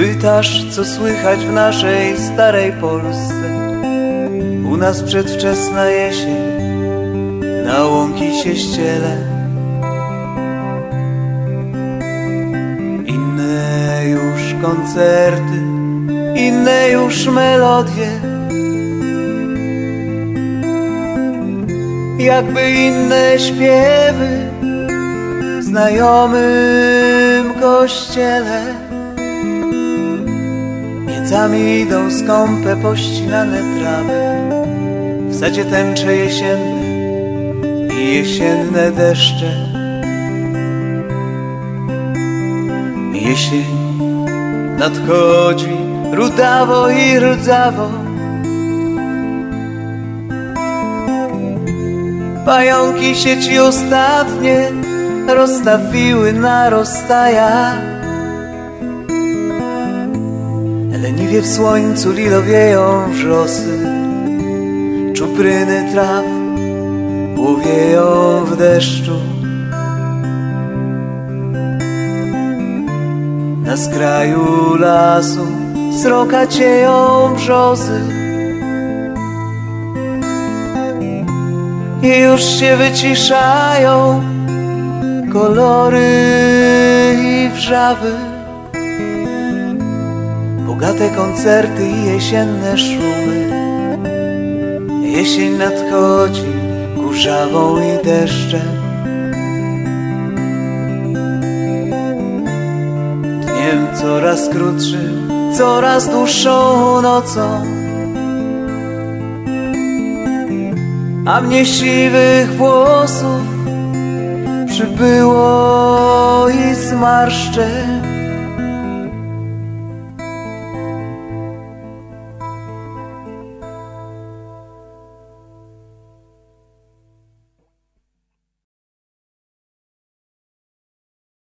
Pytasz, co słychać w naszej starej Polsce? U nas przedwczesna jesień Na łąki się ściele. Inne już koncerty Inne już melodie. Jakby inne śpiewy W znajomym kościele Miedzami idą skąpe pościnane trawy. W sadzie tęcze jesienne i jesienne deszcze. Jesień nadchodzi rudawo i rdzawo. Pająki sieci ostatnie rozstawiły na rozstajach Leniwie w słońcu lilowieją wrzosy Czupryny traw łowieją w deszczu. Na skraju lasu srokacieją brzozy. I już się wyciszają kolory i wrzawy Bogate koncerty i jesienne szumy. Jesień nadchodzi kurzawą i deszczem. Dniem coraz krótszym, coraz dłuższą nocą. A mnie siwych włosów przybyło i zmarszczek